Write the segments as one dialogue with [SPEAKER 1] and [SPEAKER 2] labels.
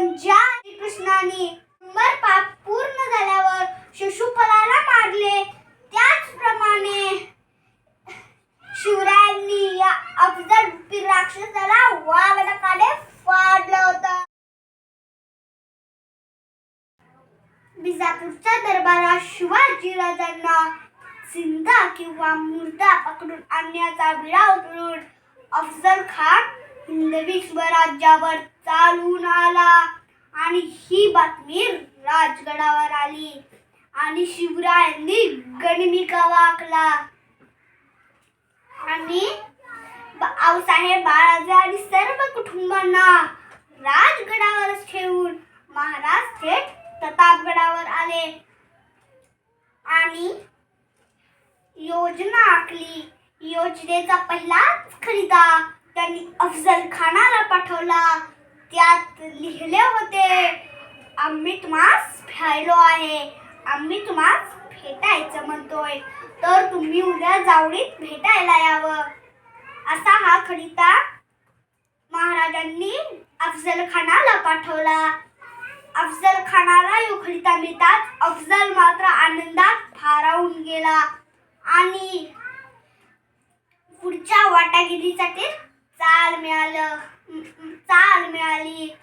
[SPEAKER 1] पण ज्या कृष्णाने शंभर पाप पूर्ण झाल्यावर शिशुपलाला मारले त्याचप्रमाणे शिवरायांनी या अफजल रूपी राक्षसाला वाघनकाने फाडलं होतं. बिजापूरच्या दरबारात शिवाजी राजांना सिंधा किंवा मुर्दा पकडून आणण्याचा विडा उचलून अफजल खान हिंदवी स्वराज्यावर चालून आला. आणि ही बातमी राजगडावर आली. आणि शिवरायांनी गणिमिका वाकला. आणि आऊसाहेब बाळाजे आणि सर्व कुटुंबांना राजगडावरच ठेवून महाराज थेट प्रतापगडावर आले. आणि योजना आखली. योजनेचा पहिलाच खरिदा त्यांनी अफजल खानाला पाठवला. त्यात आम्ही तुम्हास भ्यायलो आहे. आम्ही तुम्हास भेटायचं म्हणतोय. तर तुम्ही उद्या जावळीत भेटायला यावं. असा हा खडिता महाराजांनी अफजल खानाला पाठवला. अफजल खानाला यो खडिता मिळतात अफजल मात्र आनंदात भारावून गेला. आणि पुढच्या वाटागिरीसाठी चाल मिळालं. चाल मिळाली.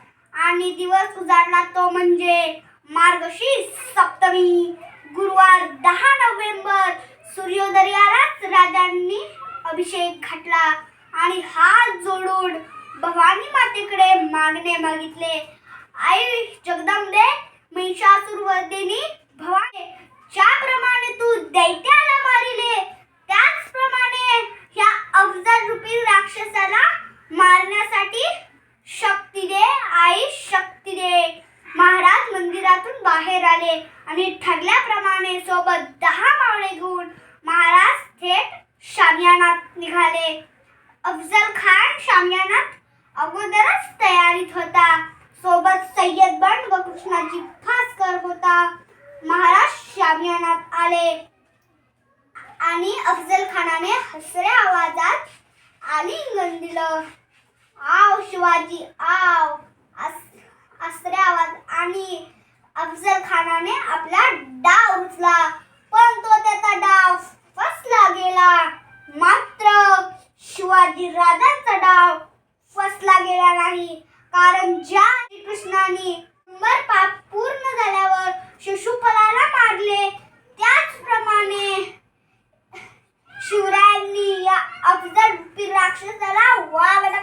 [SPEAKER 1] आणि दिवस उजाडला तो म्हणजे मार्गशीर्ष सप्तमी. गुरुवार दहा नोव्हेंबर सूर्योदयालाच राजांनी अभिषेक घातला आणि हात जोडून भवानी मातेकडे मागणे मागितले. आई जगदंबे महिषासुरवर्दिनी भवानी ज्याप्रमाणे तू दैत्याला मारिले त्याचप्रमाणे ह्या अफजल रूपी राक्षसाला मारण्यासाठी शक्ती दे आई शक्ती दे महाराज मंदिरातून बाहेर आले आणि ठरल्याप्रमाणे सोबत दहा मावळे घेऊन महाराज थेट शामियानात निघाले. अफजल खान शामियानात अगोदरच तयारीत होता. सोबत सय्यद बंड व कृष्णाजी फासकर होता. महाराज शामियानात आले. आणि अफजल खानाने हसऱ्या आवाजात आलिंगन दिलं. आव शिवाजी आव अस- आवाज आणि अफजल खानाने आपला डाव उचला पण तो त्याचा डाव फसला गेला. मात्र शिवाजी राजांचा डाव फसला गेला नाही. कारण ज्या कृष्णाने पाप पूर्ण झाल्यावर शिशुपलाला मारले त्याचप्रमाणे शिवरायांनी या अफजल राक्षसाला वावला